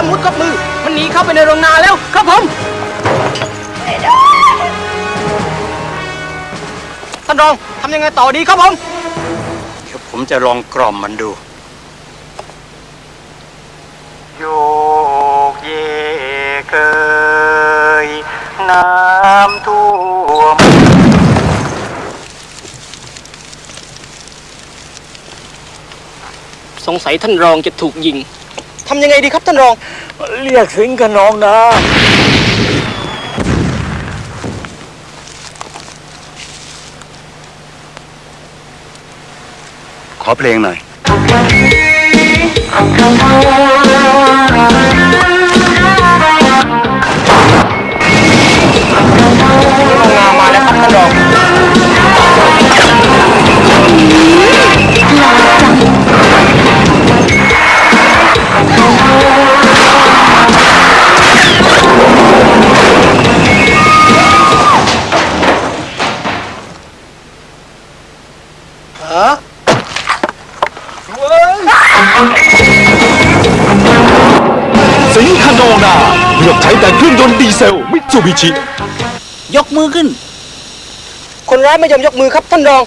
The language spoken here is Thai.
ามมุดกับมือ มันหนีเข้าไปในโรงนาแล้วครับผมท่านรองทำยังไงต่อดีครับผมเดี๋ยวผมจะลองกล่อมมันดู โยกเยกเกยน้ำท่วมสงสัยท่านรองจะถูกยิง ทำยังไงดีครับท่านรอง เรียกสิงกับน้องนะ ขอเพลงหน่อย สิงคโนนาเลือกใช้แต่เครื่องยนต์ดีเซลมิตซูบิชิ ยกมือขึ้น คนร้ายไม่ยอมยกมือครับท่านรอง